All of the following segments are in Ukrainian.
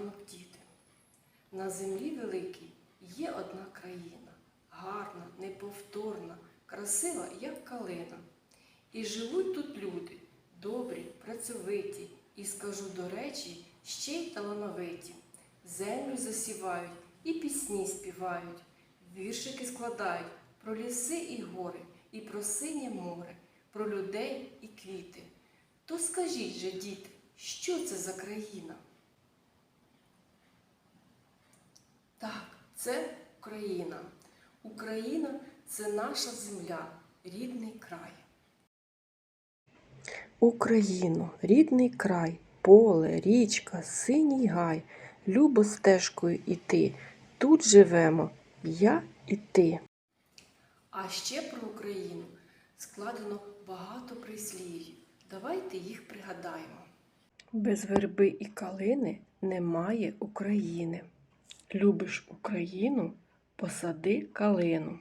ранок, діти. На землі великій є одна країна, гарна, неповторна, красива, як калина. І живуть тут люди, добрі, працьовиті, і скажу до речі, ще й талановиті. Землю засівають і пісні співають, віршики складають про ліси і гори, і про синє море, про людей і квіти. То скажіть же, діти, що це за країна? Так, це Україна. Україна це наша земля, рідний край. Україно, рідний край, поле, річка, синій гай, любо стежкою іти. Тут живемо я і ти. А ще про Україну складено багато прислів'їв. Давайте їх пригадаємо. Без верби і калини немає України. Любиш Україну, посади калину.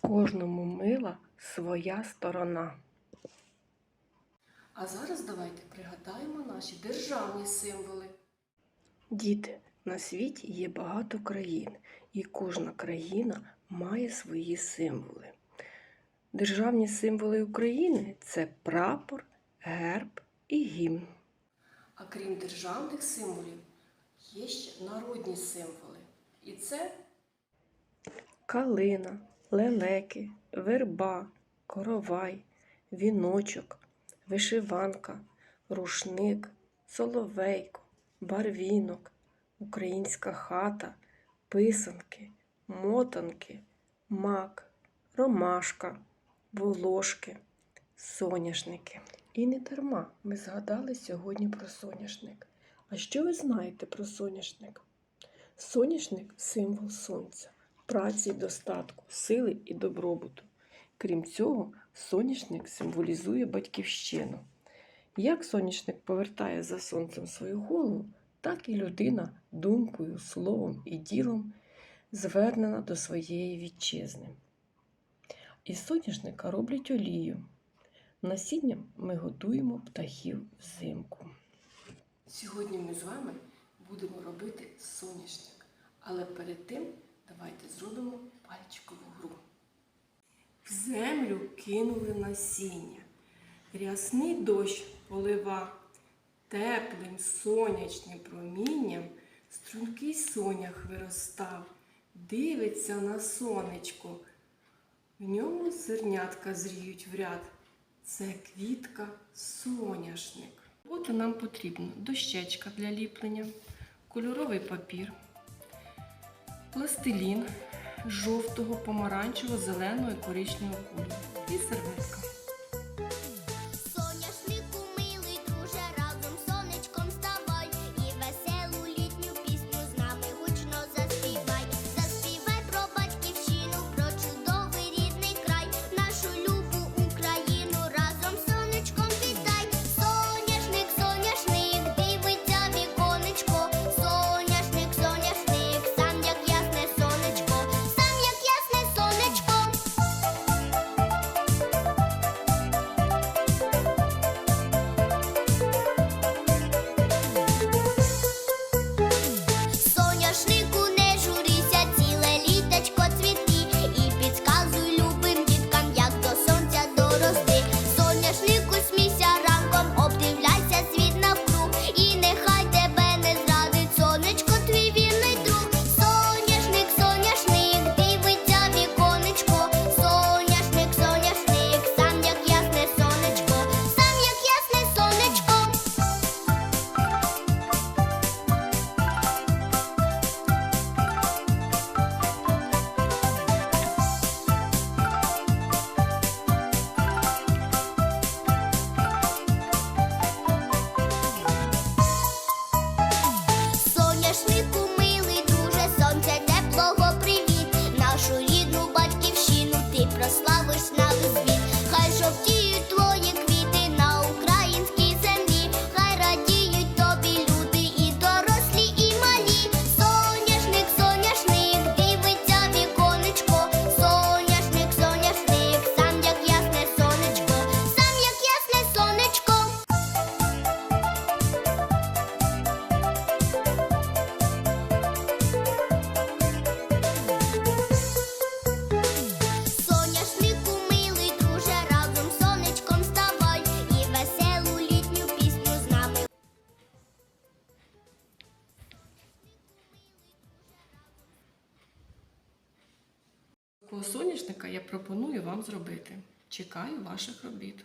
Кожному мила своя сторона. А зараз давайте пригадаємо наші державні символи. Діти, на світі є багато країн, і кожна країна має свої символи. Державні символи України це прапор, герб і гімн. А крім державних символів, народні символи. І це Калина, лелеки, верба, коровай, віночок, вишиванка, рушник, соловейко, барвінок, українська хата, писанки, мотанки, мак, ромашка, волошки, соняшники. І не дарма ми згадали сьогодні про соняшник. А що ви знаєте про соняшник? Соняшник символ сонця, праці достатку, сили і добробуту. Крім цього, соняшник символізує батьківщину. Як соняшник повертає за сонцем свою голову, так і людина думкою, словом і ділом звернена до своєї вітчизни. Із соняшника роблять олію. Насінням ми годуємо птахів взимку. сьогодні ми з вами будемо робити соняшник. Але перед тим давайте зробимо пальчикову гру. В землю кинули насіння. Рясний дощ полива, теплим сонячним промінням стрункий сонях виростав, дивиться на сонечко. В ньому зернятка зріють в ряд. Це квітка соняшник. От нам потрібно дощечка для ліплення, кольоровий папір, пластилін жовтого, помаранчевого, зеленого і коричневого кольору і серветка. Соняшника я пропоную вам зробити. Чекаю ваших робіт.